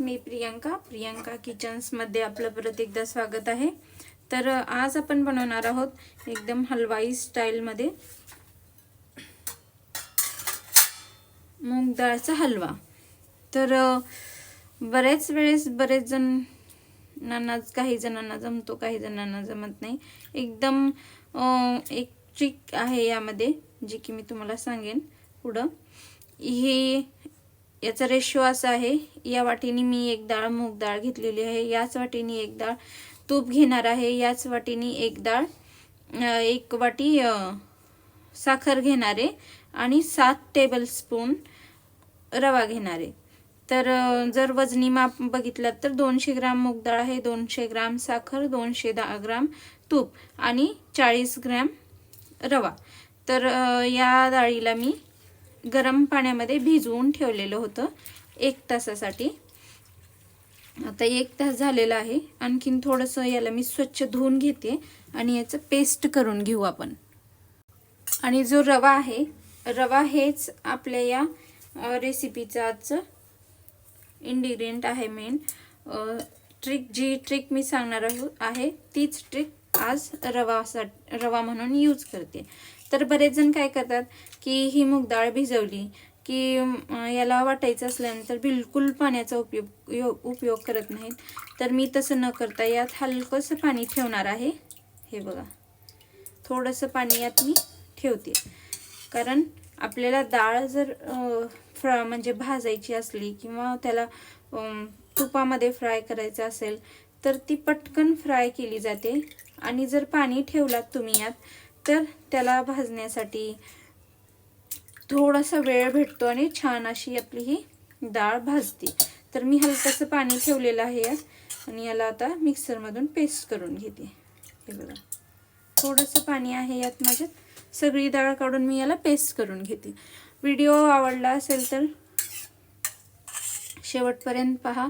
मी प्रियंका. प्रियंका किचन्समध्ये आपलं परत एकदा स्वागत आहे. तर आज आपण बनवणार आहोत एकदम हलवाई स्टाईलमध्ये मूग डाळचा हलवा. तर बऱ्याच बरेच वेळेस बरेच जणांना काही जणांना जमतो काही जणांना जमत नाही. एकदम एक ट्रिक आहे यामध्ये जी की मी तुम्हाला सांगेन पुढं. हे याचा रेशो असा आहे या वाटीने मी एक डाळ मूग डाळ घेतलेली आहे याच वाटीने एक डाळ तूप घेणार आहे याच वाटीने एक डाळ एक वाटी साखर घेणार आहे आणि सात टेबलस्पून रवा घेणार आहे. तर जर वजनी माप बघितलं तर दोनशे ग्राम मूग डाळ आहे दोनशे ग्राम साखर दोनशे दहा ग्राम तूप आणि चाळीस ग्रॅम रवा. तर या डाळीला मी गरम पाण्यामध्ये भिजवून ठेवलेलं होतं एक तासासाठी. आता एक तास झालेला आहे. आणखीन थोडंसं याला मी स्वच्छ धुवून घेते आणि याचं पेस्ट करून घेऊ आपण. आणि जो रवा आहे रवा हेच आपल्या या रेसिपीचाच रेसिपीचं आहे मेन ट्रिक जी ट्रिक मी सांगणार आहे तीच ट्रिक आज रवा रवा म्हणून यूज करते. तर बरेच जण काय करतात की ही मूग डाळ भिजवली की याला वाटायचं असल्यानंतर बिलकुल पाण्याचा उपयोग यो- उपयोग करत नाहीत. तर मी तसं न करता यात हलकंसं पाणी ठेवणार आहे. हे बघा. थोडंसं पाणी यात मी ठेवते. कारण आपल्याला डाळ जर फ्रा म्हणजे भाजायची असली किंवा त्याला तुपामध्ये फ्राय करायचं असेल तर ती पटकन फ्राय केली जाते. आणि जर पाणी ठेवलात तुम्ही यात तर त्याला भाजण्यासाठी थोडासा वेळ भेटतो आणि छान अशी आपली ही डाळ भाजते. तर मी हलकंसं पाणी ठेवलेलं आहे यात आणि याला आता मिक्सरमधून पेस्ट करून घेते. हे बघा. थोडंसं पाणी आहे यात माझ्यात. सगळी डाळ काढून मी याला पेस्ट करून घेते. व्हिडिओ आवडला असेल तर शेवटपर्यंत पहा.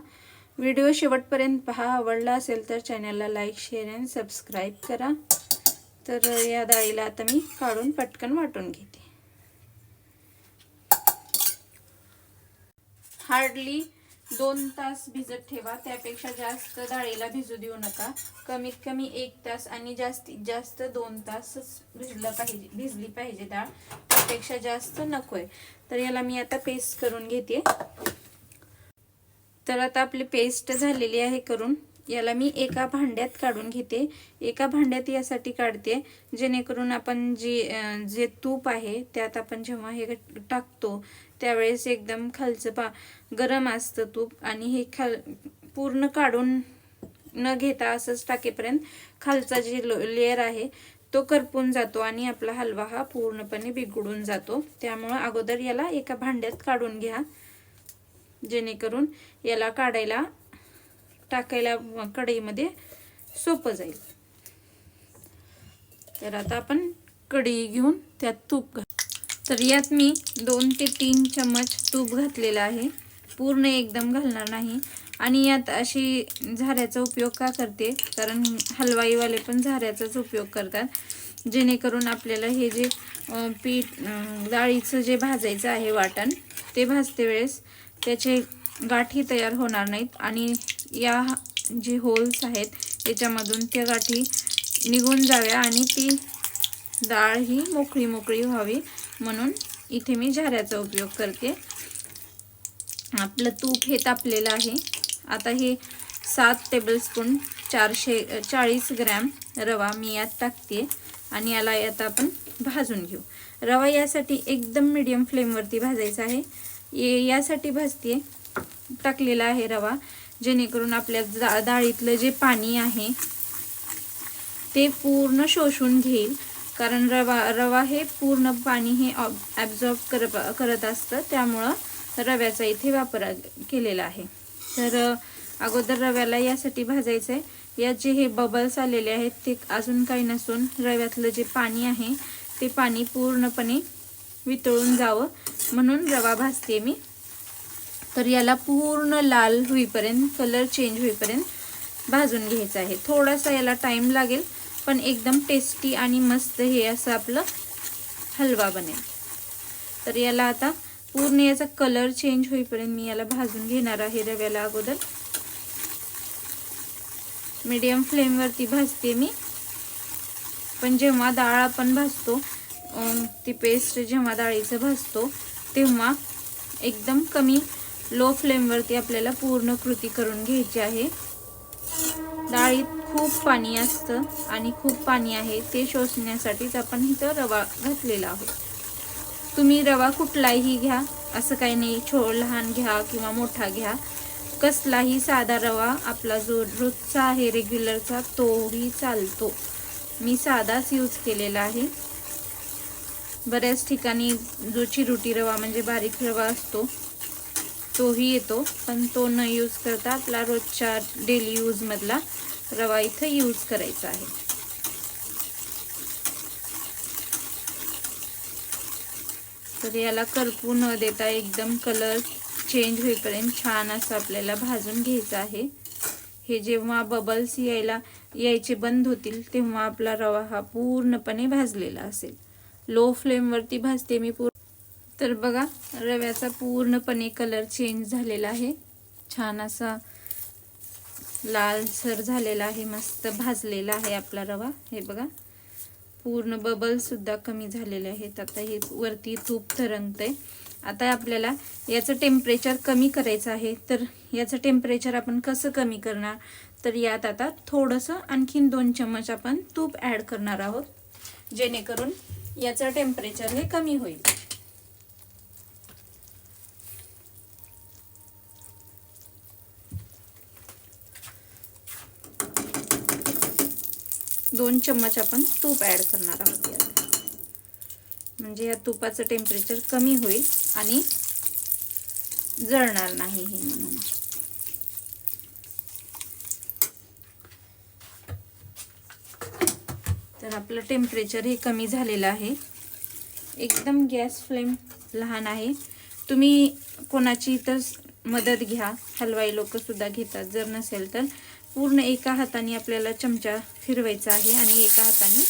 व्हिडिओ शेवटपर्यंत पहा. आवडला असेल तर चॅनलला लाईक शेअर आणि सबस्क्राईब करा. तर या डाळीला आता मी काढून पटकन वाटून घेते. हार्डली दोन तास भिजत ठेवा. त्यापेक्षा जास्त डाळीला भिजू देऊ नका. कमीत कमी एक तास आणि जास्तीत जास्त दोन तासच भिजलं पाहिजे भिजली पाहिजे डाळ. त्यापेक्षा जास्त नकोय. तर याला मी आता पेस्ट करून घेते. तर आता आपली पेस्ट झालेली आहे करून. याला मी एका भांड्यात काढून घेते. एका भांड्यात यासाठी काढते. जेणेकरून आपण जी जे तूप आहे त्यात आपण जेव्हा हे टाकतो त्यावेळेस एकदम खालचं पा गरम असतं तूप. आणि हे खाल पूर्ण काढून न घेता असंच टाकेपर्यंत खालचा जे लेअर आहे तो करपून जातो आणि आपला हलवा हा पूर्णपणे बिघडून जातो. त्यामुळं अगोदर याला एका भांड्यात काढून घ्या. जेणेकरून याला काढायला टाकायला कढईमध्ये सोपं जाईल. तर आता आपण कढई घेऊन त्यात तूप घाल. तर यात मी दोन ते तीन चम्मच तूप घातलेलं आहे. पूर्ण एकदम घालणार नाही. आणि यात अशी झाऱ्याचा उपयोग का करते? कारण हलवाईवाले पण झाऱ्याचाच उपयोग करतात. जेणेकरून आपल्याला हे जे पीठ डाळीचं जे भाजायचं आहे वाटण ते भाजते वेळेस. त्याचे गाठी तयार होणार नाहीत आणि या जे होल्स आहेत त्याच्यामधून त्या गाठी निघून जाव्या आणि ती डाळ ही मोकळी मोकळी व्हावी म्हणून इथे मी झाऱ्याचा उपयोग करते. आपलं तूप हे तापलेलं आहे. आता हे सात टेबलस्पून चारशे चाळीस ग्रॅम रवा मी यात टाकते आणि याला यात आपण भाजून घेऊ. रवा यासाठी एकदम मीडियम फ्लेमवरती भाजायचा आहे. यासाठी भाजते टाकलेला आहे रवा जेणेकरून आपल्या दा डाळीतलं जे पाणी आहे ते पूर्ण शोषून घेईल. कारण रवा रवा हे पूर्ण पाणी हे ॲब्झॉर्ब कर करत असतं. त्यामुळं रव्याचा इथे वापर केलेला आहे. तर अगोदर रव्याला यासाठी भाजायचं आहे यात जे हे बबल्स आलेले आहेत ते अजून काही नसून रव्यातलं जे पाणी आहे ते पाणी पूर्णपणे वितळून जावं म्हणून रवा भाजते मी. तर याला पूर्ण लाल होईपर्यंत कलर चेंज होईपर्यंत भाजून घ्यायचं आहे. थोडासा याला टाईम लागेल पण एकदम टेस्टी आणि मस्त हे असं आपलं हलवा बनेल. तर याला आता पूर्ण याचा कलर चेंज होईपर्यंत मी याला भाजून घेणार आहे रव्याला अगोदर. मीडियम फ्लेमवरती भाजते मी. पण जेव्हा डाळ आपण भाजतो ती पेस्ट जेव्हा डाळीचं भाजतो तेव्हा एकदम कमी लो फ्लेमवरती आपल्याला पूर्ण कृती करून घ्यायची आहे. डाळीत खूप पाणी असतं आणि खूप पाणी आहे ते शोषण्यासाठीच आपण इथं रवा घातलेला आहोत. तुम्ही रवा कुठलाही घ्या असं काही नाही छो लहान घ्या किंवा मोठा घ्या. कसलाही साधा रवा आपला जो रोजचा आहे रेग्युलरचा तोही चालतो. मी साधाच यूज केलेला आहे. बऱ्याच ठिकाणी जो चिरुटी रवा म्हणजे बारीक रवा असतो तोही येतो. पण तो न यूज करता आपला रोजच्या डेली यूजमधला रवा इथं यूज करायचा आहे. तर याला करपू न देता एकदम कलर चेंज होईपर्यंत छान असं आपल्याला भाजून घ्यायचं आहे. हे जेव्हा बबल्स यायला यायचे बंद होतील तेव्हा आपला रवा हा पूर्णपणे भाजलेला असेल. लो फ्लेमवरती भाजते मी पूर्ण तर बघा रव्याचा पूर्णपणे कलर चेंज झालेला आहे. छान असा लालसर झालेला आहे मस्त भाजलेला आहे आपला रवा. हे बघा पूर्ण बबलसुद्धा कमी झालेले आहेत. आता हे वरती तूप तरंगतंय. आता आपल्याला याचं टेम्परेचर कमी करायचं आहे. तर याचं टेम्परेचर आपण कसं कमी करणार? तर यात आता थोडंसं आणखीन दोन चम्मच आपण तूप ॲड करणार आहोत. जेणेकरून याचं टेम्परेचर हे कमी होईल. दोन चम्मच आपण तूप ॲड करणार आहोत यात. म्हणजे या तुपाचं टेम्परेचर कमी होईल आणि जळणार नाही हे म्हणून. आपलं टेम्परेचर हे कमी झालेलं आहे. एकदम गॅस फ्लेम लहान आहे. तुम्ही कोणाची तर मदत घ्या. हलवाई लोकसुद्धा घेतात. जर नसेल तर पूर्ण एका हाताने आपल्याला चमचा फिरवायचा आहे आणि एका हाताने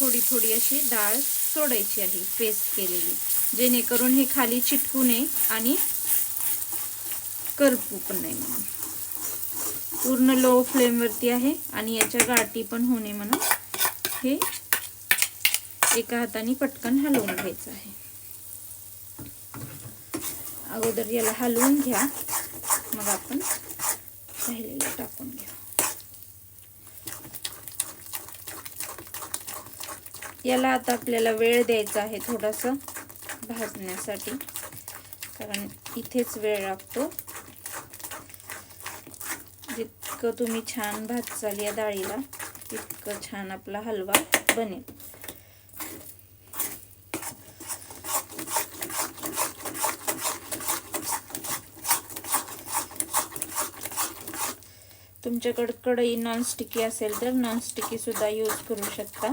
थोडी थोडी अशी डाळ सोडायची आहे पेस्ट केलेली. जेणेकरून हे खाली चिटकू नये आणि करपू पण नाही म्हणून. पूर्ण लो फ्लेमवरती आहे आणि याच्या गाठी पण होणे म्हणून हे एका हाताने पटकन हलवून घ्यायचं आहे. अगोदर याला हलवून घ्या. मग आपण राहिलेलं टाकून घ्या याला आता आपल्याला वेळ द्यायचा आहे थोडासा भाजण्यासाठी. कारण इथेच वेळ लागतो. जितकं तुम्ही छान भाजचाल या डाळीला. तितकं छान आपला हलवा बनेल. तुमच्याकडे कढई नॉनस्टिकी असेल तर नॉनस्टिकी सुद्धा यूज करू शकता.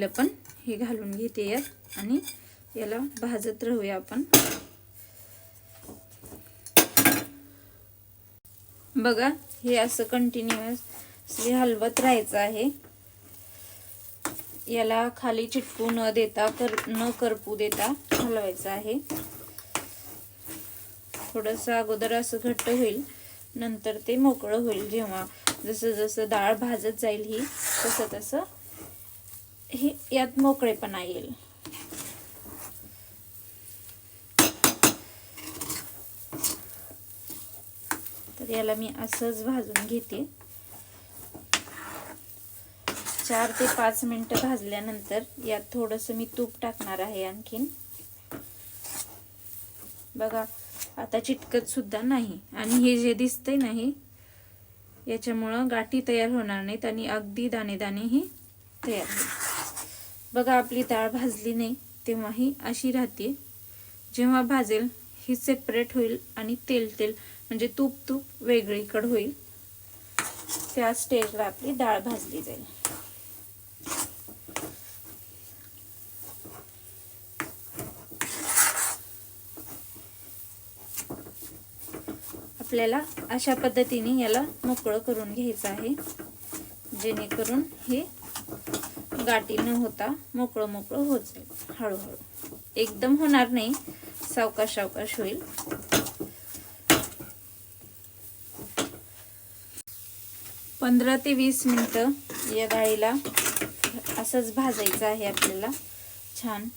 तेल पण हे घालून घेते यात आणि याला भाजत राहूया आपण. बघा हे असं कंटिन्युअसली हलवत राहायचं आहे. याला खाली चिटकू न देता कर न करपू देता हलवायचं आहे. थोडंसं अगोदर असं घट्ट होईल नंतर ते मोकळं होईल. जेव्हा जसं जसं डाळ भाजत जाईल ही तसं तसं हे यात मोकळेपणा येईल. तर याला मी असंच भाजून घेते. चार ते पाच मिनिटं भाजल्यानंतर यात थोडंसं मी तूप टाकणार आहे आणखीन. बघा आता चिटकत सुद्धा नाही. आणि हे जे दिसतंय ना हे याच्यामुळं गाठी तयार होणार नाहीत आणि अगदी दाणे दाणेही तयार होईल. बघा आपली डाळ भाजली नाही तेव्हा ही अशी राहते. जेव्हा भाजेल ही सेपरेट होईल आणि तेल तेल म्हणजे तूप तूप वेगळीकडे होईल. त्या स्टेजला आपली डाळ भाजली जाईल. आपल्याला अशा पद्धतीने याला मोकळं करून घ्यायचं आहे. जेणेकरून हे गाठी न होता मोकळं मोकळं होत जाईल हळूहळू. एकदम होणार नाही सावकाश सावकाश होईल. पंधरा ते वीस मिनटं या डाळीला असंच भाजायचं आहे आपल्याला. छान.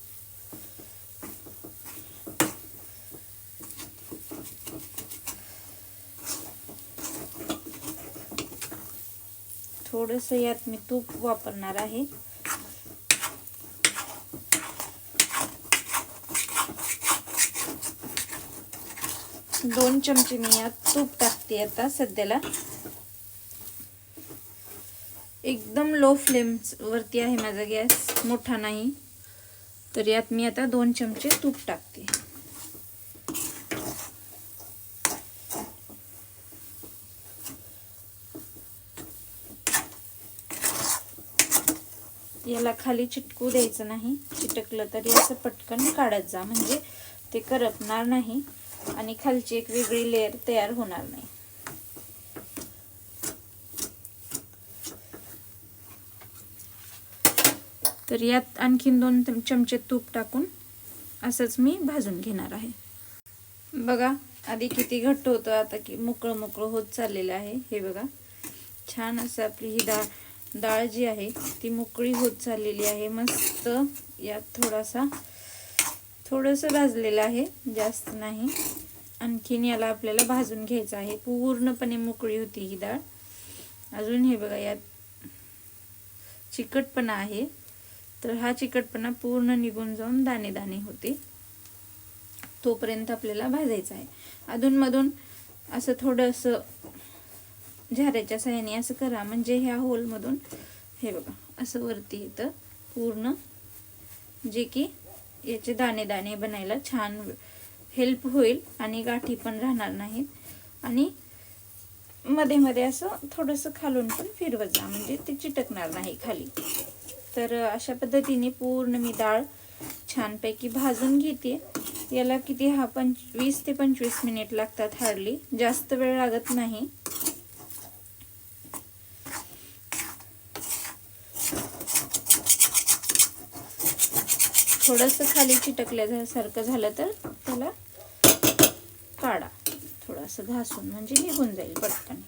थोडस यात मी तूप वापरणार आहे. दोन चमचे मी यात तूप टाकते आता सध्याला. एकदम लो फ्लेम वरती आहे माझा गॅस मोठा नाही. तर यात मी आता दोन चमचे तूप टाकते. याला खाली चिटकू द्यायचं नाही. चिटकलं तरी असं पटकन काढत जा म्हणजे ते करपणार नाही. आणि खालची एक वेगळी लेअर तयार होणार नाही. तर यात आणखीन दोन चमचे तूप टाकून असंच मी भाजून घेणार आहे. बघा आधी किती घट्ट होतं आता की मोकळं मोकळं होत चाललेलं आहे. हे बघा छान असं आपली ही डाळ डाळ जी आहे ती मोकळी होत चाललेली आहे. मस्त यात थोडासा थोडंसं भाजलेलं आहे जास्त नाही. आणखीन याला आपल्याला भाजून घ्यायचं आहे. पूर्णपणे मोकळी होती ही डाळ. अजून हे बघा यात चिकटपणा आहे. तर हा चिकटपणा पूर्ण निघून जाऊन दाणे दाणे होते. तोपर्यंत आपल्याला भाजायचा आहे. अधूनमधून असं थोडंसं झाऱ्याच्या साह्याने असं करा. म्हणजे ह्या होलमधून हे बघा असं वरती येतं पूर्ण. जे की याचे दाणे दाणे बनायला छान हेल्प होईल आणि गाठी पण राहणार नाहीत. आणि मध्ये मध्ये असं थोडंसं खालून पण फिरवत जा म्हणजे ते चिटकणार नाही खाली. तर अशा पद्धतीने पूर्ण मी डाळ छानपैकी भाजून घेते. याला किती हा पंच वीस ते पंचवीस मिनिट लागतात हार्डली. जास्त वेळ लागत नाही. थोडंसं खाली चिटकल्यासारखं झालं तर त्याला काढा. थोडंसं घासून म्हणजे निघून जाईल पटकन.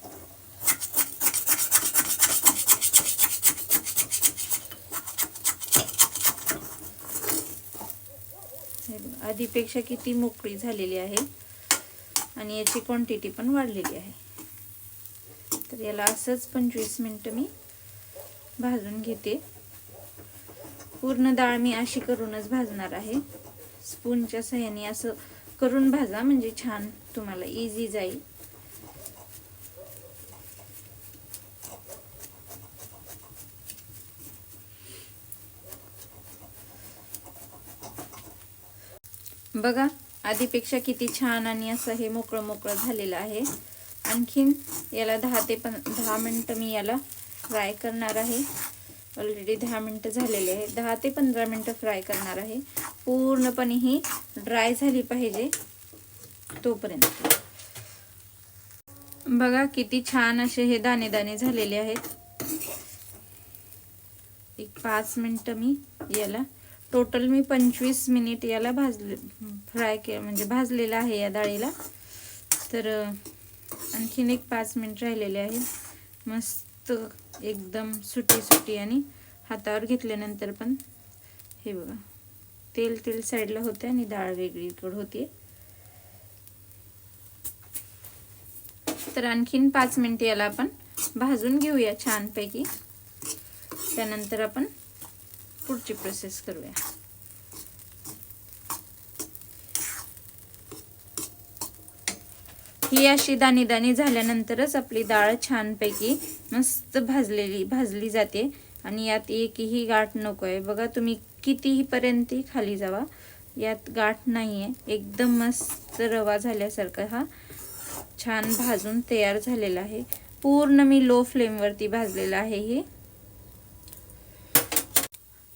आधीपेक्षा किती मोकळी झालेली आहे आणि याची क्वांटिटी पण वाढलेली आहे. तर याला असंच पंचवीस मिनटं मी भाजून घेते. पूर्ण डाळ मी अशी करूनच भाजणार आहे. स्पूनच्या सह्याने असं करून भाजा म्हणजे छान तुम्हाला इझी जाईल. बघा आधीपेक्षा किती छान आणि असं हे मोकळं मोकळं झालेलं आहे. आणखीन याला दहा ते पण दहा मिनटं मी याला फ्राय करणार आहे. ऑलरेडी दहा मिनटं झालेले आहे दहा ते पंधरा मिनटं फ्राय करणार आहे. पूर्णपणे ही ड्राय झाली पाहिजे तोपर्यंत. बघा किती छान असे हे दाणे दाणे झालेले आहेत. एक पाच मिनटं मी याला टोटल मी पंचवीस मिनिट याला भाजले फ्राय के म्हणजे भाजलेलं आहे या डाळीला. तर आणखीन एक पाच मिनिट राहिलेले आहे मस्त. एकदम सुटी सुटी आणि हातावर घेतल्यानंतर पण हे बघा तेल तेल साईडला होते आणि डाळ वेगळीकडे होते तर आणखीन पाच मिनिट याला आपण भाजून घेऊया छानपैकी. त्यानंतर आपण पुढची प्रोसेस करूया. ही अशी दाणी दाणी झाल्यानंतरच आपली डाळ छानपैकी मस्त भाजलेली भाजली जाते. आणि यात एकही गाठ नको आहे बघा तुम्ही कितीही पर्यंतही खाली जावा. यात गाठ नाही आहे एकदम मस्त रवा झाल्यासारखा हा छान भाजून तयार झालेला आहे. पूर्ण मी लो फ्लेमवरती भाजलेला आहे हे.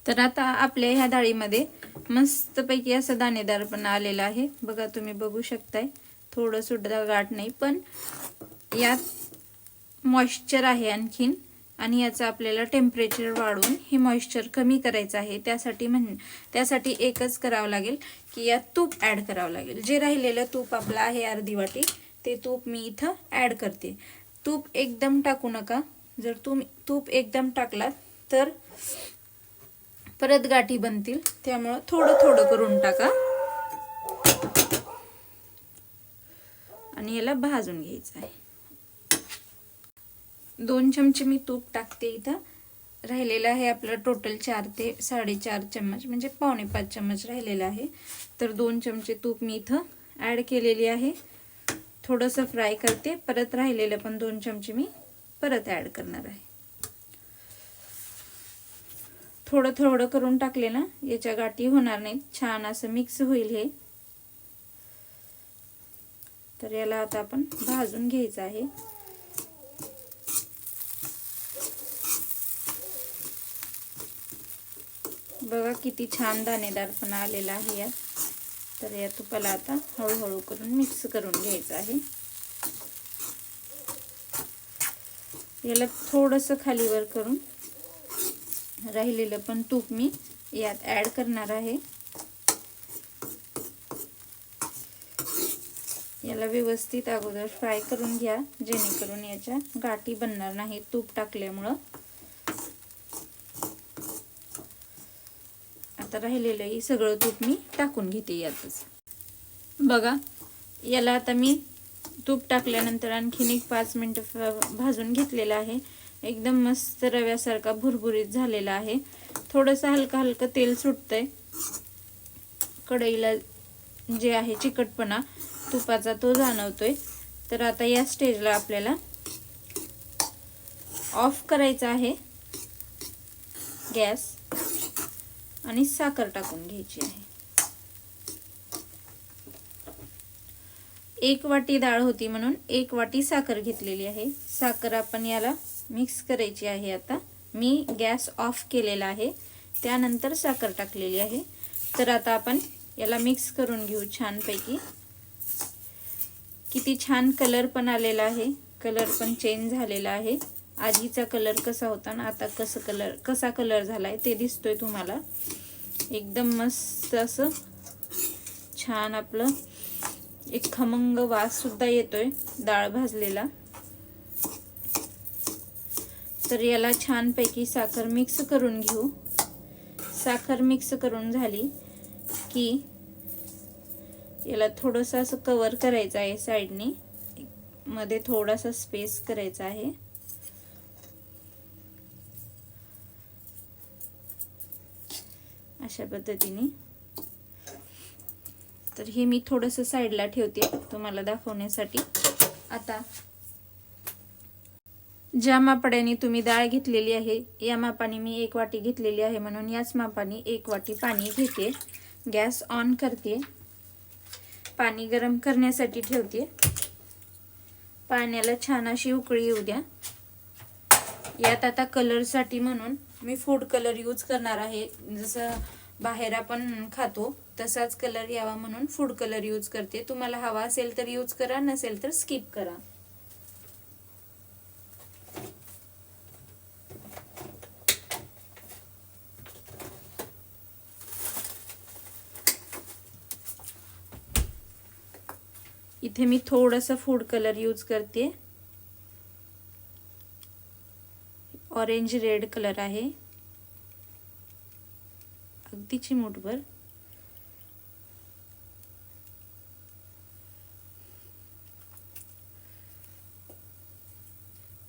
तर आता आपल्या ह्या डाळीमध्ये मस्तपैकी असं दाणेदारपणा आलेला आहे. बघा तुम्ही बघू शकताय. थोडं सुद्धा गाठ नाही पण यात मॉइश्चर आहे आणखीन आणि याचं आपल्याला टेम्परेचर वाढवून हे मॉइश्चर कमी करायचं आहे. त्यासाठी म्हण त्यासाठी एकच करावं लागेल की यात तूप ॲड करावं लागेल. जे राहिलेलं तूप आपलं आहे अर्धी वाटी ते तूप मी इथं ॲड करते. तूप एकदम टाकू नका. जर तुम्ही तूप एकदम टाकलात तर परत गाठी बनतील. त्यामुळं थोडं थोडं करून टाका. आणि याला भाजून घ्यायचं आहे. दोन चमचे मी तूप टाकते इथं. राहिलेलं आहे आपलं टोटल चार ते साडेचार चम्मच म्हणजे पावणे पाच चम्मच राहिलेलं आहे. तर दोन चमचे तूप मी इथं ॲड केलेली आहे. थोडंसं फ्राय करते. परत राहिलेलं पण दोन चमचे मी परत ॲड करणार आहे. थोडं थोडं करून टाकले ना याच्या गाठी होणार नाहीत. छान असं मिक्स होईल हे. तर याला आता आपण भाजून घ्यायचं आहे. बघा किती छान दाणेदारपणा आलेला आहे यात. तर या तुपाला आता हळूहळू करून मिक्स करून घ्यायचं आहे. याला थोडंसं खालीवर करून राहिलेलं पण तूप मी यात ॲड करणार आहे. याला व्यवस्थित अगोदर फ्राय करून घ्या जेणेकरून याच्या गाठी बनणार नाही तूप टाकल्यामुळं. आता राहिलेलंही सगळं तूप मी टाकून घेते यातच. बघा याला आता मी तूप टाकल्यानंतर आणखीन एक पाच मिनटं भाजून घेतलेलं आहे. एकदम मस्त रव्यासारखा भुरभुरीत झालेला आहे. थोडंसं हलकं हलकं तेल सुटतंय. कढईला जे आहे चिकटपणा तुपाचा तो जाणवतोय. तर आता या स्टेजला आपल्याला ऑफ करायचा आहे. गॅस आणि साखर टाकून घ्यायची आहे. एक वाटी डाळ होती म्हणून एक वाटी साखर घेतलेली आहे. साखर आपण याला मिक्स करायची आहे आता. मी गॅस ऑफ केलेला आहे. त्यानंतर साखर टाकलेली आहे. तर आता आपण याला मिक्स करून घेऊ छानपैकी. किती छान कलर पण आलेला आहे. कलर पण चेंज झालेला आहे. आधीचा कलर कसा होता ना आता कसं कलर कसा कलर झाला आहे ते दिसतोय तुम्हाला. एकदम मस्त असं छान आपलं एक खमंग वास सुद्धा येतोय डाळ भाजलेला. तर याला छानपैकी साखर मिक्स करून घेऊ. साखर मिक्स करून झाली की याला थोडंसं असं कवर करायचं आहे साईडनी मध्ये थोडासा स्पेस करायचा आहे. अशा पद्धतीने. तर हे मी थोडंसं साईडला ठेवते तुम्हाला दाखवण्यासाठी. आता ज्या मापड्याने तुम्ही डाळ घेतलेली आहे या मापाने मी एक वाटी घेतलेली आहे म्हणून याच मापाने एक वाटी पाणी घेते. गॅस ऑन करते. पाणी गरम करण्यासाठी ठेवते. पाण्याला छान अशी उकळी येऊ द्या. यात आता कलरसाठी म्हणून मी फूड कलर यूज करणार आहे. जसं बाहेर आपण खातो तसाच कलर यावा म्हणून फूड कलर यूज करते. तुम्हाला हवा असेल तर यूज करा नसेल तर स्किप करा. इथे मी थोडासा फूड कलर यूज करते. ऑरेंज रेड कलर आहे. अगदी चिमूटभर.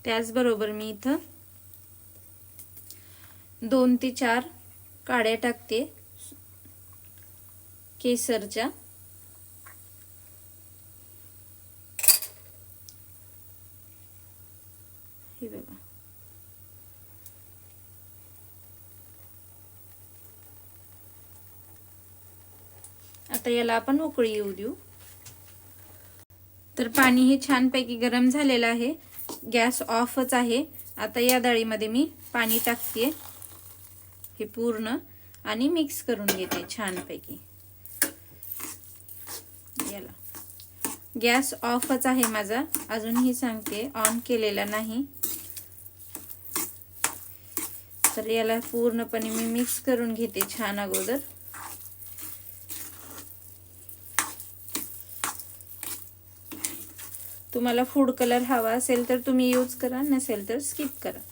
त्याचबरोबर मी इथं दोन ते चार काड्या टाकते. केसरच्या हे बघा आता याला आपण उकळी येऊ देऊ. तर पाणी हे छानपैकी गरम झालेलं आहे. गॅस ऑफच आहे. आता या डाळीमध्ये मी पाणी टाकते हे पूर्ण आणि मिक्स करून घेते छानपैकी. याला. गॅस ऑफच आहे माझा. अजूनही सांगते ऑन केलेला नाही. तर याला पूर्णपणे मी मिक्स करून घेते छान अगोदर. तुम्हाला फूड कलर हवा असेल तर तुम्ही यूज करा नसेल तर स्किप करा.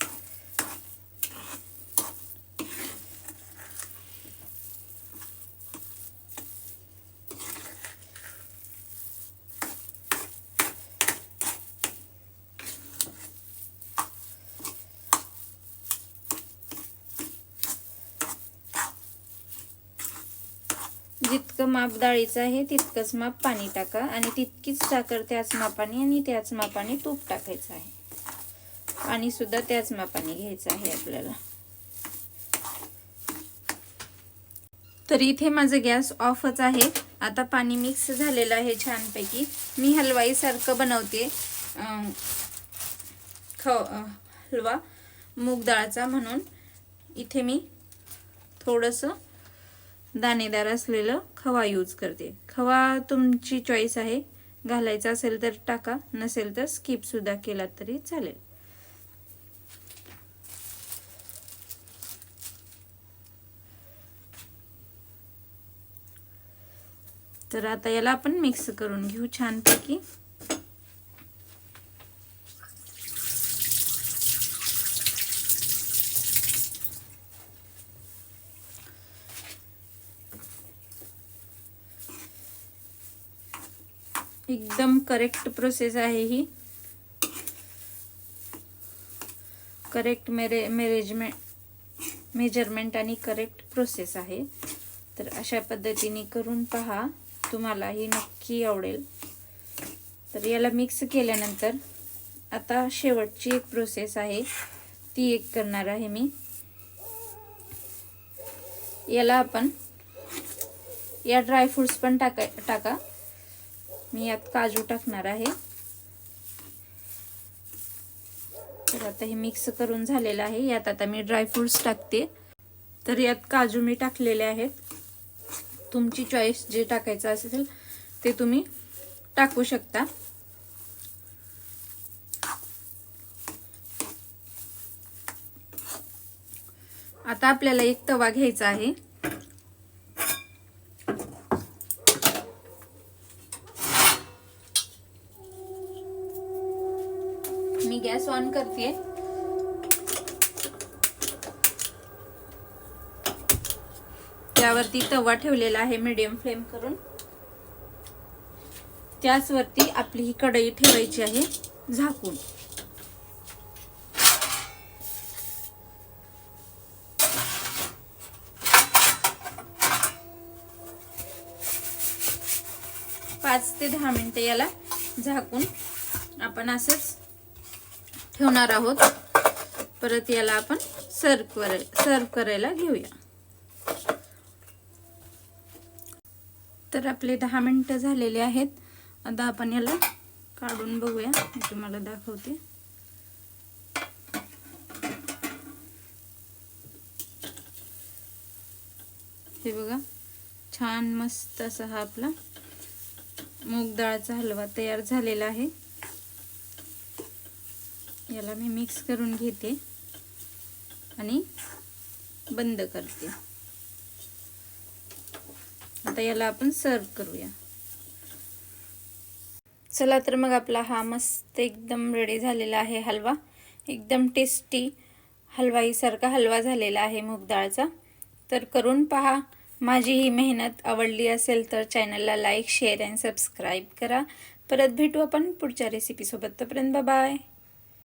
जितकं माप डाळीचं आहे तितकंच माप पाणी टाका आणि तितकीच साखर त्याच मापाने आणि त्याच मापाने तूप टाकायचं आहे. पाणी सुद्धा त्याच मापाने घ्यायचं आहे आपल्याला. तर इथे माझं गॅस ऑफच आहे. आता पाणी मिक्स झालेलं आहे छानपैकी. मी हलवाईसारखं बनवते. ख हलवा मूग डाळचा म्हणून. इथे मी थोडंसं दाणेदार असलेलं खवा यूज करते. खवा तुमची चॉईस आहे. घालायचा असेल तर टाका नसेल तर स्किप सुद्धा केला तरी चालेल. तर आता याला आपण मिक्स करून घेऊ छानपैकी. एकदम करेक्ट प्रोसेस आहे ही. करेक्ट मेरे मेरेजमेंट मेजरमेंट आणि करेक्ट प्रोसेस आहे. तर अशा पद्धतीने करून पहा तुम्हाला ही नक्की आवडेल. तर याला मिक्स केल्यानंतर आता शेवटची एक प्रोसेस आहे. ती एक करणार आहे मी. याला आपण या ड्रायफ्रूट्स पण टाका टाका. मी यात काजू टाकणार आहे. तर आता हे मिक्स करून झालेलं आहे. यात आता मी ड्रायफ्रुट्स टाकते. तर यात काजू मी टाकलेले आहेत. तुमची चॉईस जे टाकायचं असेल ते तुम्ही टाकू शकता. आता आपल्याला एक तवा घ्यायचा आहे. मी गॅस ऑन करते. त्यावरती तवा ठेवलेला आहे मीडियम फ्लेम करून. त्याचवरती आपली ही कढई ठेवायची आहे झाकून. पाच ते दहा मिनिटं याला झाकून आपण असंच ठेवणार आहोत. परत याला आपण सर्व कराय सर्व करायला घेऊया. तर आपले दहा मिनटं झालेले आहेत. आता आपण याला काढून बघूया. मी तुम्हाला दाखवते. हे बघा छान मस्त असा हा आपला मूग डाळचा हलवा तयार झालेला आहे. याला मी मिक्स करून घेते आणि बंद करते. आता याला आपण सर्व करूया. चला तर मग आपला हा मस्त एकदम रेडी झालेला आहे हलवा. एकदम टेस्टी हलवाईसारखा हलवा झालेला आहे मूग डाळचा. तर करून पहा. माझी ही मेहनत आवडली असेल तर चॅनलला लाईक शेअर अँड सबस्क्राईब करा. परत भेटू आपण पुढच्या रेसिपीसोबत तोपर्यंत बाय